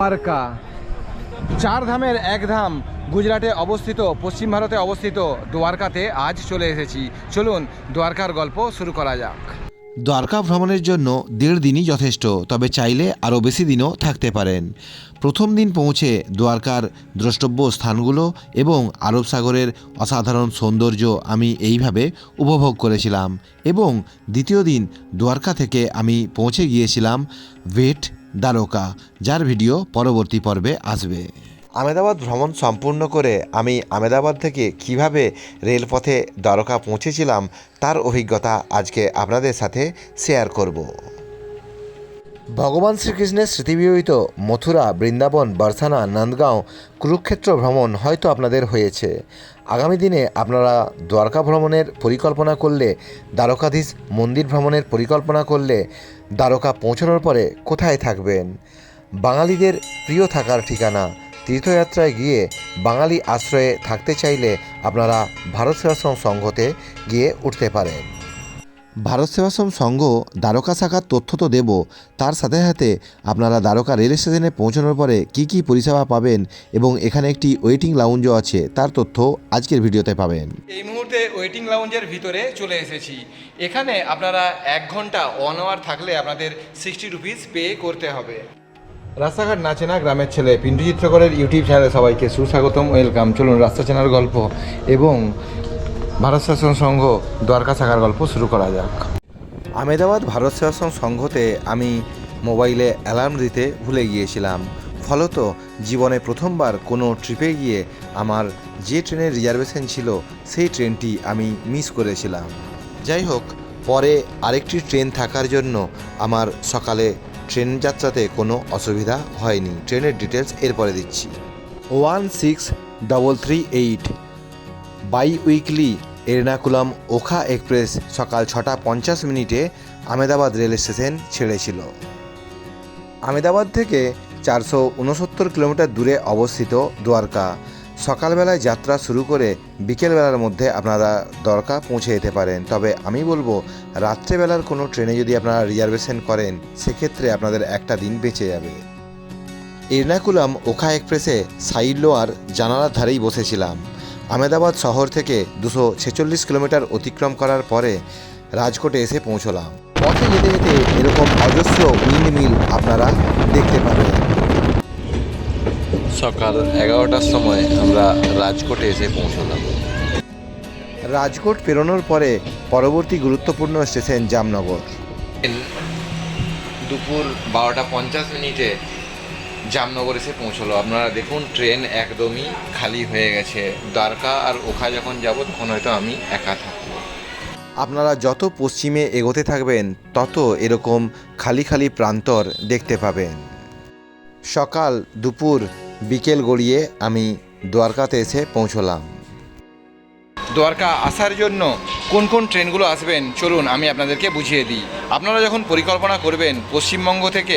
দ্বারকা চার ধামের এক ধাম গুজরাটে অবস্থিত, পশ্চিম ভারতে অবস্থিত। দ্বারকাতে আজ চলে এসেছি। চলুন দ্বারকার গল্প শুরু করা যাক। দ্বারকা ভ্রমণের জন্য দেড় দিনই যথেষ্ট, তবে চাইলে আরও বেশি দিনও থাকতে পারেন। প্রথম দিন পৌঁছে দ্বারকার দ্রষ্টব্য স্থানগুলো এবং আরব সাগরের অসাধারণ সৌন্দর্য আমি এইভাবে উপভোগ করেছিলাম এবং দ্বিতীয় দিন দ্বারকা থেকে আমি পৌঁছে গিয়েছিলাম ভেট দ্বারকা, যার ভিডিও পরবর্তী পর্বে আসবে। আমেদাবাদ ভ্রমণ সম্পূর্ণ করে আমি আমেদাবাদ থেকে কীভাবে রেলপথে দ্বারকা পৌঁছেছিলাম, তার অভিজ্ঞতা আজকে আপনাদের সাথে শেয়ার করব। ভগবান শ্রীকৃষ্ণের স্মৃতিবিহিত মথুরা, বৃন্দাবন, বার্সানা, নন্দগাঁও কুরুক্ষেত্র ভ্রমণ হয়তো আপনাদের হয়েছে। আগামী দিনে আপনারা দ্বারকা ভ্রমণের পরিকল্পনা করলে, দ্বারকাধীশ মন্দির ভ্রমণের পরিকল্পনা করলে দ্বারকা পৌঁছানোর পরে কোথায় থাকবেন? বাঙালিদের প্রিয় থাকার ঠিকানা, তীর্থযাত্রায় গিয়ে বাঙালি আশ্রয়ে থাকতে চাইলে আপনারা ভারত সেবাশ্রম সংঘতে গিয়ে উঠতে পারেন। ভারত সেবাশ্রম সংঘ দ্বারকা শাখার তথ্য তো দেব। তার সাথে সাথে আপনারা দ্বারকা রেল স্টেশনে পৌঁছানোর পরে কি কি পরিষেবা পাবেন এবং এখানে একটি ওয়েটিং লাউঞ্জও আছে, তার তথ্য আজকের ভিডিওতে পাবেন। এই মুহূর্তে ওয়েটিং লাউঞ্জের ভিতরে চলে এসেছি। এখানে আপনারা এক ঘণ্টা ওয়ান আওয়ার থাকলে আপনাদের সিক্সটি রুপিস পে করতে হবে। রাস্তাঘাট না চেনা গ্রামের ছেলে পিন্টু চিত্রকরের ইউটিউব চ্যানেলে সবাইকে সুস্বাগতম ওয়েলকাম চলুন রাস্তা চেনার গল্প। এবং ভারত শাসন সংঘ দ্বারকা শাখার গল্প শুরু করা যাক। আমেদাবাদ ভারত শাসন সংঘতে আমি মোবাইলে অ্যালার্ম দিতে ভুলে গিয়েছিলাম। ফলত জীবনে প্রথমবার কোনো ট্রিপে গিয়ে আমার যে ট্রেনের রিজার্ভেশন ছিল, সেই ট্রেনটি আমি মিস করেছিলাম। যাই হোক, পরে আরেকটি ট্রেন থাকার জন্য আমার সকালে ট্রেন যাত্রাতে কোনো অসুবিধা হয়নি। ট্রেনের ডিটেলস এরপরে দিচ্ছি। One six double three eight, bi weekly Ernakulam Okha express সকাল ছটা পঞ্চাশ মিনিটে আমেদাবাদ রেল স্টেশন ছেড়েছিল। আমেদাবাদ থেকে চারশো উনসত্তর কিলোমিটার দূরে অবস্থিত দ্বারকা। সকালবেলায় যাত্রা শুরু করে বিকেলবেলার মধ্যে আপনারা দ্বারকা পৌঁছে যেতে পারেন। তবে আমি বলব, রাত্রেবেলার কোনো ট্রেনে যদি আপনারা রিজার্ভেশন করেন, সেক্ষেত্রে আপনাদের একটা দিন বেঁচে যাবে। এর্নাকুলাম ওখা এক্সপ্রেসে সাইড লোয়ার জানালার ধারেই বসেছিলাম। আমেদাবাদ শহর থেকে দুশো ছেচল্লিশ কিলোমিটার অতিক্রম করার পরে রাজকোটে এসে পৌঁছলাম। পথে যেতে যেতে এরকম অজস্র উইন্ড মিল আপনারা দেখতে পাবেন। সকাল এগারোটার সময় আমরা রাজকোটে এসে পৌঁছলাম। রাজকোট পেরোনোর পরে পরবর্তী গুরুত্বপূর্ণ স্টেশন জামনগর। দুপুর বারোটা পঞ্চাশ মিনিটে জামনগর এসে পৌঁছলো। আপনারা দেখুন, ট্রেন একদমই খালি হয়ে গেছে। দ্বারকা আর ওখা যখন যাব, তখন হয়তো আমি একা থাকব। আপনারা যত পশ্চিমে এগোতে থাকবেন, তত এরকম খালি খালি প্রান্তর দেখতে পাবেন। সকাল দুপুর বিকেল গড়িয়ে আমি দ্বারকাতে এসে পৌঁছলাম। দ্বারকা আসার জন্য কোন কোন ট্রেনগুলো আসবেন? চলুন আমি আপনাদেরকে বুঝিয়ে দিই। আপনারা যখন পরিকল্পনা করবেন পশ্চিমবঙ্গ থেকে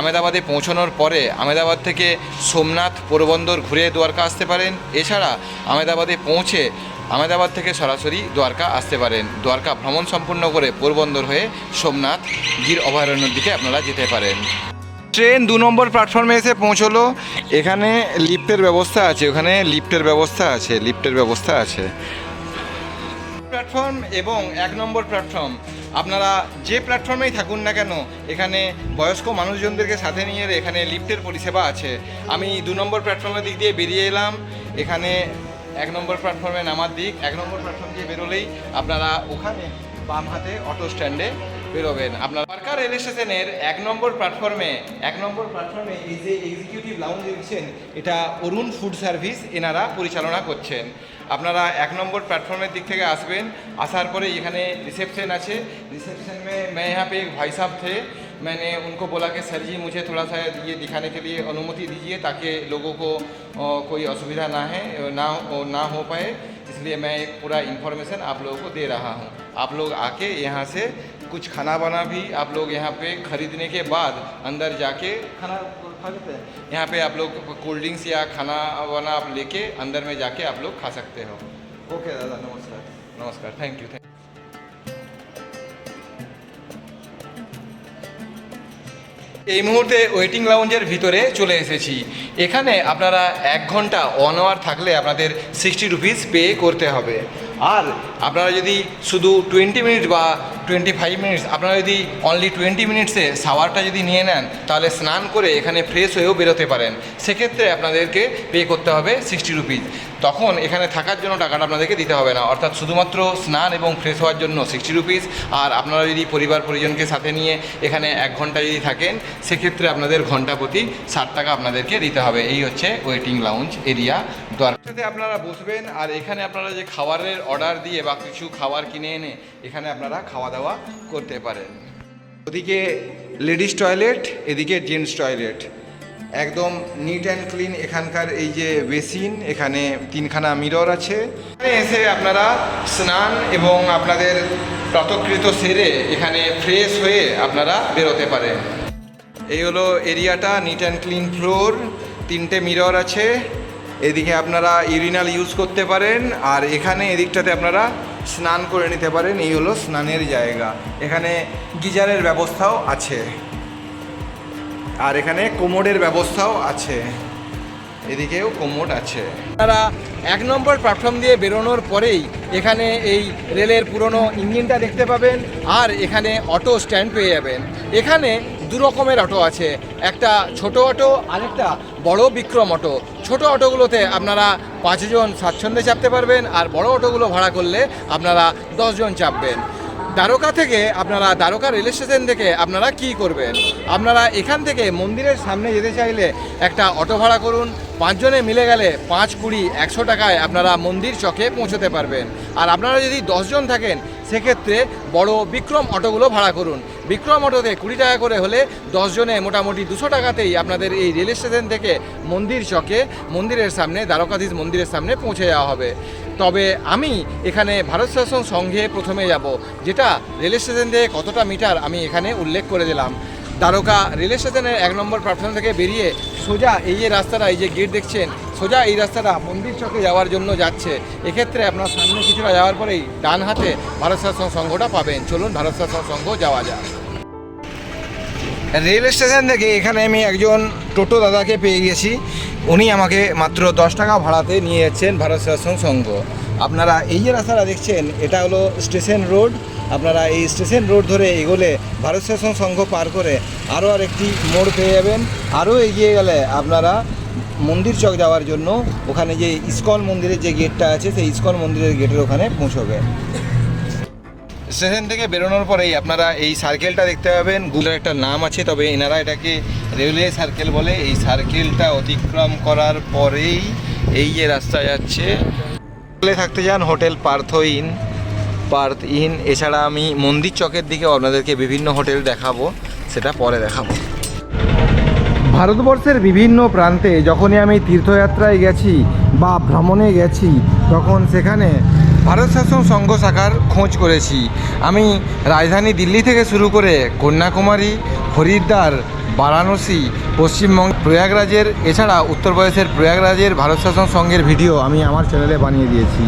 আমেদাবাদে পৌঁছানোর পরে আমেদাবাদ থেকে সোমনাথ পোরবন্দর ঘুরে দ্বারকা আসতে পারেন। এছাড়া আমেদাবাদে পৌঁছে আমেদাবাদ থেকে সরাসরি দ্বারকা আসতে পারেন। দ্বারকা ভ্রমণ সম্পূর্ণ করে পোরবন্দর হয়ে সোমনাথ গির অভয়ারণ্যের দিকে আপনারা যেতে পারেন। ট্রেন দু নম্বর প্ল্যাটফর্মে এসে পৌঁছলো। এখানে লিফটের ব্যবস্থা আছে, ওখানে লিফটের ব্যবস্থা আছে, লিফটের ব্যবস্থা আছে। প্ল্যাটফর্ম এবং এক নম্বর প্ল্যাটফর্ম। আপনারা যে প্ল্যাটফর্মেই থাকুন না কেন, এখানে বয়স্ক মানুষজনদেরকে সাথে নিয়ে এখানে লিফটের পরিষেবা আছে। আমি দু নম্বর প্ল্যাটফর্মের দিক দিয়ে বেরিয়ে এলাম। এখানে এক নম্বর প্ল্যাটফর্মে নামার দিক। এক নম্বর প্ল্যাটফর্ম দিয়ে বেরোলেই আপনারা ওখানে বাম হাতে অটো স্ট্যান্ডে বেরোবেন। আপনার সরকার রেল স্টেশনের এক নম্বর প্ল্যাটফর্মে, এক নম্বর প্ল্যাটফর্মে এই যে এক্সিকিউটিভ লাউঞ্জ দেখছেন, এটা অরুণ ফুড সার্ভিস এনারা পরিচালনা করছেন। আপনারা এক নম্বর प्लेटफॉर्म दिख থেকে আসবেন আসার পরে এখানে रिसेप्शन আছে रिसेप्शन में मैं यहाँ पे एक भाई साहब थे मैंने उनको बोला कि सर जी मुझे थोड़ा सा ये दिखाने के लिए अनुमति दीजिए ताकि लोगों को अ, कोई असुविधा ना है ना हो- ना हो पाए इसलिए मैं एक पूरा इन्फॉर्मेशन आप लोगों को दे रहा हूँ आप लोग आके यहाँ से कुछ खाना वाना भी आप लोग यहाँ पे खरीदने के बाद अंदर जाके खाना खा लेते हैं यहाँ पे आप लोग कोल्ड ड्रिंक्स या खाना वाना आप लेके अंदर में जाके आप लोग खा सकते हो ओके दादा नमस्कार नमस्कार थैंक यू थैंक এই মুহূর্তে ওয়েটিং লাউঞ্জের ভিতরে চলে এসেছি এখানে আপনারা এক ঘন্টা ওয়ান আওয়ার থাকলে আপনাদের সিক্সটি রুপিস পে করতে হবে আর আপনারা যদি শুধু টোয়েন্টি মিনিট বা টোয়েন্টি ফাইভ মিনিটস আপনারা যদি অনলি টোয়েন্টি মিনিটসে শাওয়ারটা যদি নিয়ে নেন, তাহলে স্নান করে এখানে ফ্রেশ হয়েও বেরোতে পারেন। সেক্ষেত্রে আপনাদেরকে পে করতে হবে সিক্সটি রুপিস তখন এখানে থাকার জন্য টাকাটা আপনাদেরকে দিতে হবে না। অর্থাৎ শুধুমাত্র স্নান এবং ফ্রেশ হওয়ার জন্য সিক্সটি রুপিস আর আপনারা যদি পরিবার পরিজনকে সাথে নিয়ে এখানে এক ঘণ্টা যদি থাকেন, সেক্ষেত্রে আপনাদের ঘণ্টা প্রতি ষাট টাকা আপনাদেরকে দিতে হবে। এই হচ্ছে ওয়েটিং লাউঞ্জ এরিয়া দরকার আপনারা বসবেন, আর এখানে আপনারা যে খাবারের অর্ডার দিয়ে বা কিছু খাবার কিনে এনে এখানে আপনারা খাওয়া দাওয়া করতে পারেন। ওদিকে লেডিস টয়লেট, এদিকে জেন্টস টয়লেট। একদম নিট অ্যান্ড ক্লিন এখানকার এই যে বেসিন, এখানে তিনখানা মিরর আছে। এখানে এসে আপনারা স্নান এবং আপনাদের প্রাতকৃত সেরে এখানে ফ্রেশ হয়ে আপনারা বেরোতে পারেন। এই হলো এরিয়াটা নিট অ্যান্ড ক্লিন ফ্লোর তিনটে মিরর আছে। এদিকে আপনারা ইউরিনাল ইউজ করতে পারেন। আর এখানে এদিকটাতে আপনারা স্নান করে নিতে পারেন, এই হলো স্নানের জায়গা। এখানে গিজারের ব্যবস্থাও আছে। আর এখানে কোমোডের ব্যবস্থাও আছে। এদিকেও কোমোড আছে। তারা এক নম্বর প্ল্যাটফর্ম দিয়ে বেরোনোর পরেই এখানে এই রেলের পুরনো ইঞ্জিনটা দেখতে পাবেন, আর এখানে অটো স্ট্যান্ড পেয়ে যাবেন। এখানে দু রকমের অটো আছে। একটা ছোট অটো, আরেকটা বড় বিক্রম অটো। ছোট অটোগুলোতে আপনারা পাঁচজন স্বাচ্ছন্দ্যে চাপতে পারবেন আর বড় অটোগুলো ভাড়া করলে আপনারা দশজন চাপবেন। দ্বারকা থেকে আপনারা দ্বারকা রেল স্টেশন থেকে আপনারা কি করবেন? আপনারা এখান থেকে মন্দিরের সামনে যেতে চাইলে একটা অটো ভাড়া করুন। পাঁচজনে মিলে গেলে পাঁচ কুড়ি একশো টাকায় আপনারা মন্দির চকে পৌঁছতে পারবেন। আর আপনারা যদি দশজন থাকেন, সেক্ষেত্রে বড় বিক্রম অটোগুলো ভাড়া করুন। বিক্রম অটোতে কুড়ি টাকা করে হলে দশজনে মোটামুটি দুশো টাকাতেই আপনাদের এই রেল স্টেশন থেকে মন্দির চকে মন্দিরের সামনে, দ্বারকাধীশ মন্দিরের সামনে পৌঁছে যাওয়া হবে। তবে আমি এখানে ভারত শাসন সংঘে প্রথমে যাব, যেটা রেল স্টেশন থেকে কতটা মিটার আমি এখানে উল্লেখ করে দিলাম। দ্বারকা রেল স্টেশনের এক নম্বর প্ল্যাটফর্ম থেকে বেরিয়ে সোজা এই যে রাস্তাটা, এই যে গেট দেখছেন সোজা এই রাস্তাটা মন্দির চকে যাওয়ার জন্য যাচ্ছে। এক্ষেত্রে আপনার সামনে কিছুটা যাওয়ার পরেই ডান হাতে ভারত শাসন সংঘটা পাবেন। চলুন ভারত শাসন সংঘ যাওয়া যাক। রেল স্টেশন থেকে এখানে আমি একজন টোটো দাদাকে পেয়ে গেছি। উনি আমাকে মাত্র দশ টাকা ভাড়াতে নিয়ে যাচ্ছেন ভারত শাসন সংঘ। আপনারা এই যে রাস্তাটা দেখছেন, এটা হলো স্টেশন রোড। আপনারা এই স্টেশন রোড ধরে এগোলে ভারত শাসন সংঘ পার করে আরও আরেকটি মোড় পেয়ে যাবেন। আরও এগিয়ে গেলে আপনারা মন্দির চক যাওয়ার জন্য ওখানে যে ইস্কন মন্দিরের যে গেটটা আছে, সেই ইস্কন মন্দিরের গেটের ওখানে পৌঁছবে। স্টেশন থেকে বেরোনোর পরেই আপনারা এই সার্কেলটা দেখতে পাবেন। গুগলের একটা নাম আছে, তবে এনারা এটাকে রেলওয়ে সার্কেল বলে। এই সার্কেলটা অতিক্রম করার পরেই এই যে রাস্তা যাচ্ছে। হোটেলে থাকতে যান hotel Partha Inn. Partha Inn, এছাড়া আমি মন্দির চকের দিকেও আপনাদেরকে বিভিন্ন হোটেল দেখাবো, সেটা পরে দেখাবো। ভারতবর্ষের বিভিন্ন প্রান্তে যখনই আমি তীর্থযাত্রায় গেছি বা ভ্রমণে গেছি, তখন সেখানে ভারত শাসন সংঘ শাখার খোঁজ করেছি। আমি রাজধানী দিল্লি থেকে শুরু করে কন্যাকুমারী, হরিদ্বার বারাণসী, পশ্চিমবঙ্গ, প্রয়াগরাজের, এছাড়া উত্তরপ্রদেশের প্রয়াগরাজের ভারত শাসন সংঘের ভিডিও আমি আমার চ্যানেলে বানিয়ে দিয়েছি।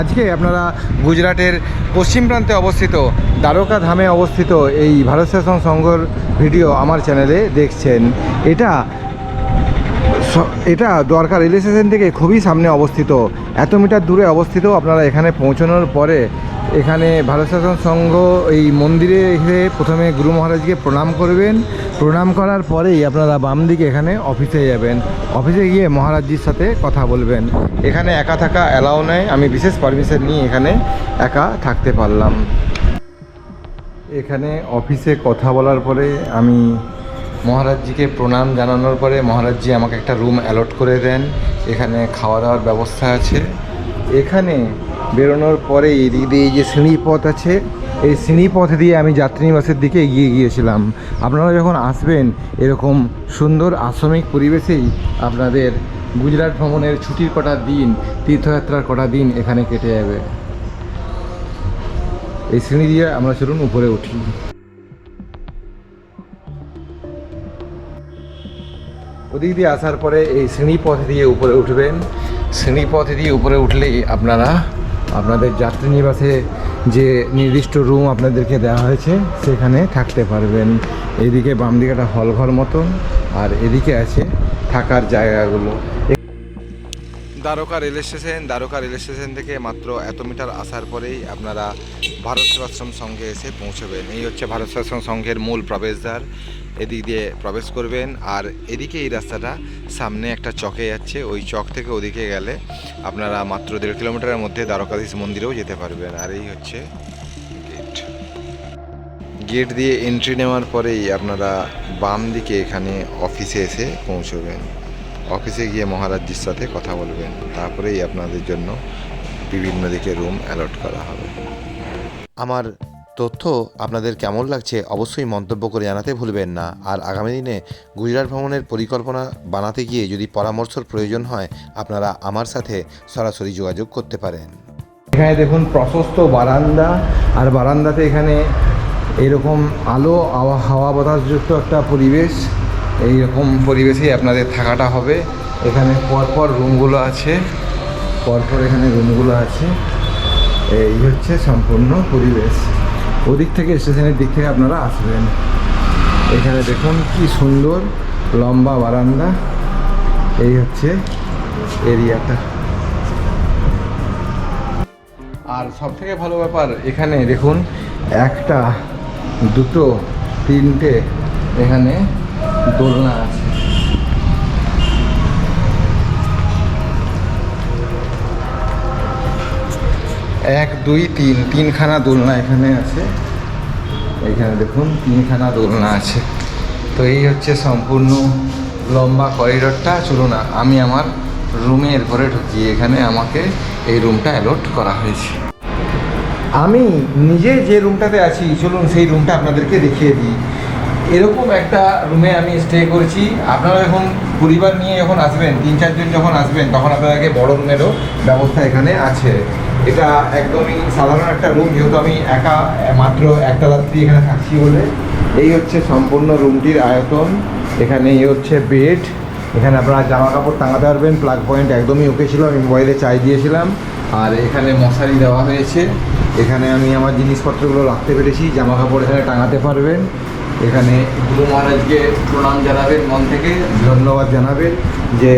আজকে আপনারা গুজরাটের পশ্চিম প্রান্তে অবস্থিত, দ্বারকা ধামে অবস্থিত এই ভারত শাসন সংঘর ভিডিও আমার চ্যানেলে দেখছেন। এটা এটা দ্বারকা রেল স্টেশন থেকে খুবই সামনে অবস্থিত। এত মিটার দূরে অবস্থিত আপনারা এখানে পৌঁছানোর পরে এখানে ভারত শাসন সংঘ এই মন্দিরে এসে প্রথমে গুরু মহারাজকে প্রণাম করবেন। প্রণাম করার পরেই আপনারা বাম দিকে এখানে অফিসে যাবেন। অফিসে গিয়ে মহারাজজির সাথে কথা বলবেন। এখানে একা থাকা অ্যালাউ নেয়, আমি বিশেষ পারমিশন নিয়ে এখানে একা থাকতে পারলাম। এখানে অফিসে কথা বলার পরে আমি মহারাজজিকে প্রণাম জানানোর পরে মহারাজজি আমাকে একটা রুম অ্যালট করে দেন। এখানে খাওয়া দাওয়ার ব্যবস্থা আছে। এখানে বেরোনোর পরে এদিক দিয়ে এই যে সিঁড়ি পথ আছে, এই সিঁড়ি পথ দিয়ে আমি যাত্রী যাত্রীনিবাসের দিকে এগিয়ে গিয়েছিলাম। আপনারা যখন আসবেন, এরকম সুন্দর আশ্রমিক পরিবেশেই আপনাদের গুজরাট ভ্রমণের ছুটির কটা দিন, তীর্থযাত্রার কটা দিন এখানে কেটে যাবে। এই সিঁড়ি দিয়ে আমরা চলুন উপরে উঠি। ওদিক দিয়ে আসার পরে এই সিঁড়ি পথ দিয়ে উপরে উঠবেন। সিঁড়ি পথ দিয়ে উপরে উঠলেই আপনারা আপনাদের যাত্রী নিবাসে যে নির্দিষ্ট রুম আপনাদেরকে দেওয়া হয়েছে, সেখানে থাকতে পারবেন। এদিকে বাম দিকে একটা হল ঘর মতন, আর এদিকে আছে থাকার জায়গাগুলো। Dwarka rail station, Dwarka rail station থেকে মাত্র এত মিটার আসার পরেই আপনারা ভারত সেবাশ্রম সংঘে এসে পৌঁছবেন। এই হচ্ছে ভারত সেবাশ্রম সংঘের মূল প্রবেশদ্বার। এদিক দিয়ে প্রবেশ করবেন আর এদিকে এই রাস্তাটা সামনে একটা চকে যাচ্ছে। ওই চক থেকে ওদিকে গেলে আপনারা মাত্র দেড় কিলোমিটারের মধ্যে দ্বারকাধীশ মন্দিরেও যেতে পারবেন। আর এই হচ্ছে গেট গেট দিয়ে এন্ট্রি নেওয়ার পরেই আপনারা বাম দিকে এখানে অফিসে এসে পৌঁছবেন। অফিসে গিয়ে মহারাজজির সাথে কথা বলবেন। তারপরেই আপনাদের জন্য বিভিন্ন দিকে রুম অ্যালট করা হবে। আমার তথ্য আপনাদের কেমন লাগছে অবশ্যই মন্তব্য করে জানাতে ভুলবেন না। আর আগামী দিনে গুজরাট ভ্রমণের পরিকল্পনা বানাতে গিয়ে যদি পরামর্শের প্রয়োজন হয়, আপনারা আমার সাথে সরাসরি যোগাযোগ করতে পারেন। এখানে দেখুন প্রশস্ত বারান্দা, আর বারান্দাতে এখানে এরকম আলো হাওয়া বাতাসযুক্ত একটা পরিবেশ। এইরকম পরিবেশেই আপনাদের থাকাটা হবে। এখানে পরপর রুমগুলো আছে। পরপর এখানে রুমগুলো আছে। এই হচ্ছে সম্পূর্ণ পরিবেশ। ওদিক থেকে স্টেশনের দিক থেকে আপনারা আসবেন। এখানে দেখুন কি সুন্দর লম্বা বারান্দা। এই হচ্ছে এরিয়াটা। আর সব থেকে ভালো ব্যাপার এখানে দেখুন একটা, দুটো, তিনটে এখানে দোলনা আছে। এক, দুই, তিন, তিনখানা দোলনা এখানে আছে। এখানে দেখুন, তিনখানা দোলনা আছে। তো এই হচ্ছে সম্পূর্ণ লম্বা করিডোরটা। চলুন, আমি আমার রুমের ঘরে ঢুকি এখানে আমাকে এই রুমটা অ্যালট করা হয়েছে। আমি নিজে যে রুমটাতে আছি, চলুন সেই রুমটা আপনাদেরকে দেখিয়ে দিই। এরকম একটা রুমে আমি স্টে করছি। আপনারা যখন পরিবার নিয়ে যখন আসবেন, তিন চারজন যখন আসবেন, তখন আপনাদেরকে বড় রুমেরও ব্যবস্থা এখানে আছে। এটা একদমই সাধারণ একটা রুম যেহেতু আমি একা মাত্র একটা রাত্রি এখানে থাকছি বলে। এই হচ্ছে সম্পূর্ণ রুমটির আয়তন। এখানে এই হচ্ছে বেড এখানে আপনারা জামা কাপড় টাঙাতে পারবেন প্লাগ পয়েন্ট একদমই ওকে ছিল, আমি মোবাইলে চাই দিয়েছিলাম। আর এখানে মশারি দেওয়া হয়েছে। এখানে আমি আমার জিনিসপত্রগুলো রাখতে পেরেছি জামা কাপড় এখানে টাঙাতে পারবেন। এখানে গুরু মহারাজকে প্রণাম জানাবেন, মন থেকে ধন্যবাদ জানাবেন যে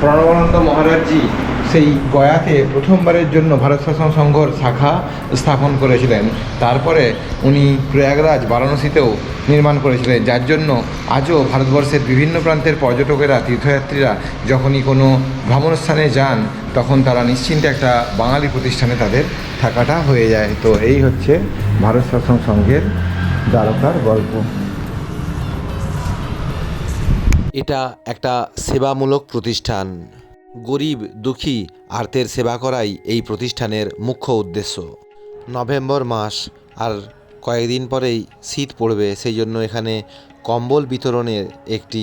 প্রণবানন্দ মহারাজজি সেই গয়াতে প্রথমবারের জন্য ভারত শাসন সংঘর শাখা স্থাপন করেছিলেন। তারপরে উনি প্রয়াগরাজ, বারাণসীতেও নির্মাণ করেছিলেন। যার জন্য আজও ভারতবর্ষের বিভিন্ন প্রান্তের পর্যটকেরা, তীর্থযাত্রীরা যখনই কোনো ভ্রমণস্থানে যান, তখন তারা নিশ্চিন্তে একটা বাঙালি প্রতিষ্ঠানে তাদের থাকাটা হয়ে যায়। তো এই হচ্ছে ভারত শাসন সংঘের দ্বারকার গল্প। এটা একটা সেবামূলক প্রতিষ্ঠান। গরিব, দুঃখী আর্তের সেবা করাই এই প্রতিষ্ঠানের মুখ্য উদ্দেশ্য। নভেম্বর মাস, আর কয়েকদিন পরেই শীত পড়বে সেই জন্য এখানে কম্বল বিতরণের একটি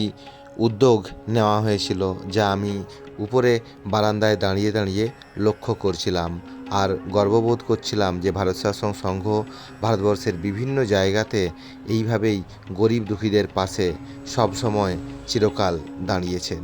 উদ্যোগ নেওয়া হয়েছিল, যা আমি উপরে বারান্দায় দাঁড়িয়ে দাঁড়িয়ে লক্ষ্য করছিলাম। আর গর্ববোধ করছিলাম যে ভারত শাসন সংঘ ভারতবর্ষের বিভিন্ন জায়গাতে এইভাবেই গরিব দুঃখীদের পাশে সবসময় চিরকাল দাঁড়িয়েছেন।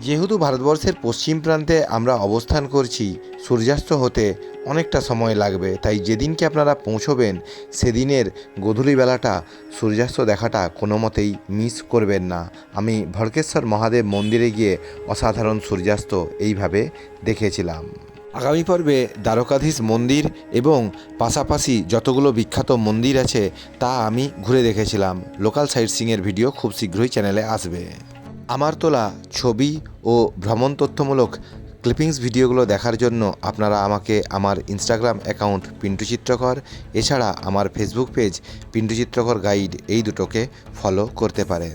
যেহেতু ভারতবর্ষের পশ্চিম প্রান্তে আমরা অবস্থান করছি, সূর্যাস্ত হতে অনেকটা সময় লাগবে, তাই যেদিনকে আপনারা পৌঁছবেন, সেদিনের গধূলিবেলাটা সূর্যাস্ত দেখাটা কোনো মতেই মিস করবেন না। আমি ভড়কেশ্বর মহাদেব মন্দিরে গিয়ে অসাধারণ সূর্যাস্ত এইভাবে দেখেছিলাম। আগামী পর্বে দ্বারকাধীশ মন্দির এবং পাশাপাশি যতগুলো বিখ্যাত মন্দির আছে, তা আমি ঘুরে দেখেছিলাম। লোকাল সাইট সিংয়ের ভিডিও খুব শীঘ্রই চ্যানেলে আসবে। আমার তোলা ছবি ও ভ্রমণ তথ্যমূলক ক্লিপিংস ভিডিওগুলো দেখার জন্য আপনারা আমাকে আমার ইনস্টাগ্রাম অ্যাকাউন্ট পিন্টু চিত্রকর এছাড়া আমার ফেসবুক পেজ পিন্টু চিত্রকর গাইড এই দুটোকে ফলো করতে পারেন।